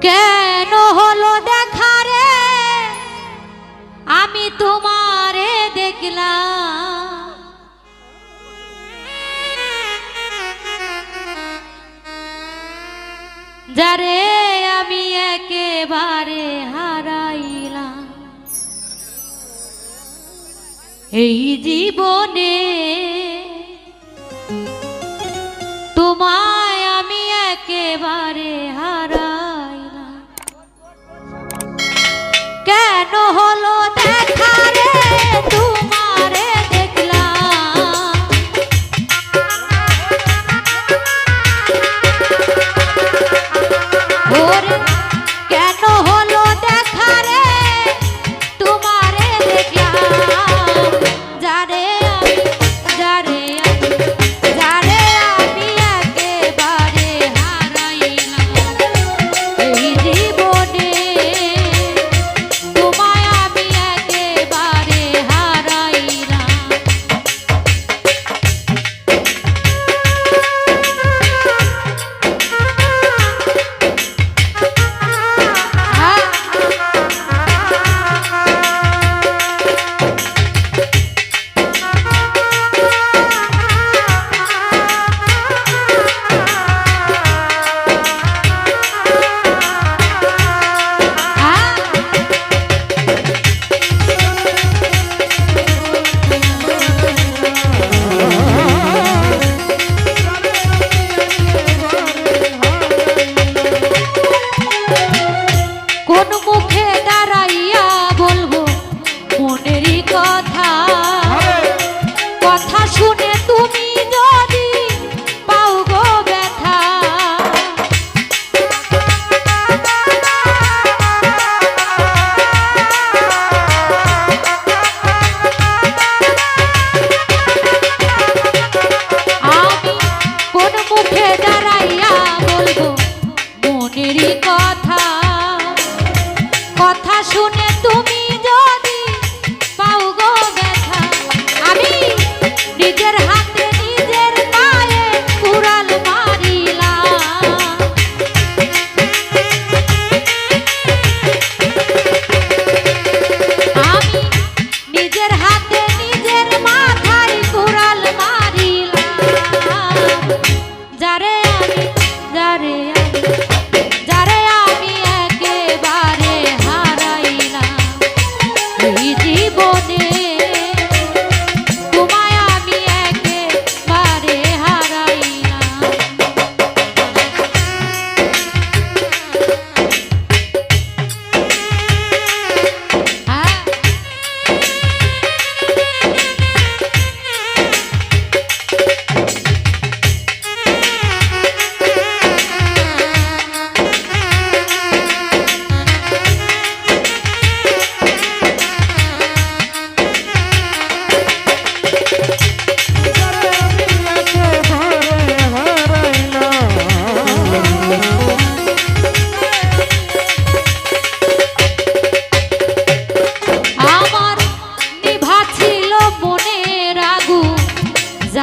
কেন হলো দেখা রে? আমি তোমারে দেখলাম। যারে আমি একেবারে হারাইলাম। এই জীবনে no.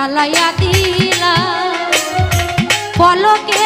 জ্বালাইয়া দিলা। পলকে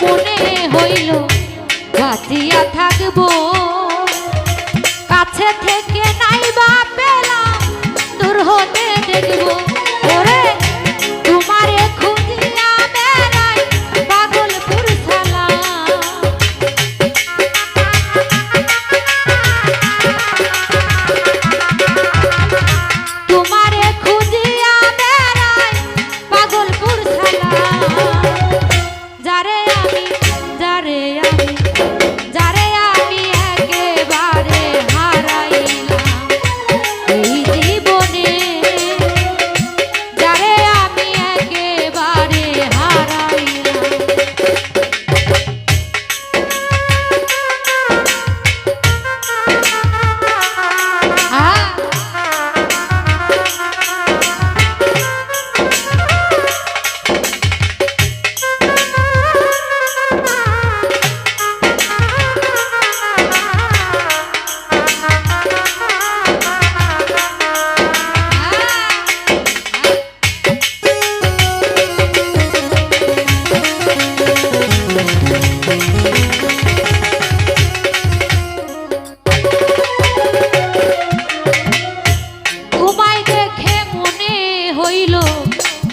মনে হইল বাঁচিয়া থাকব। কাছে থেকে নাই বা পেলাম দূর হতে দেখব।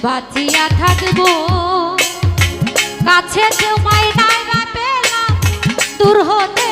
বাঁচিয়া থাকব। কাছে তোমায় নাইবা দূর হতে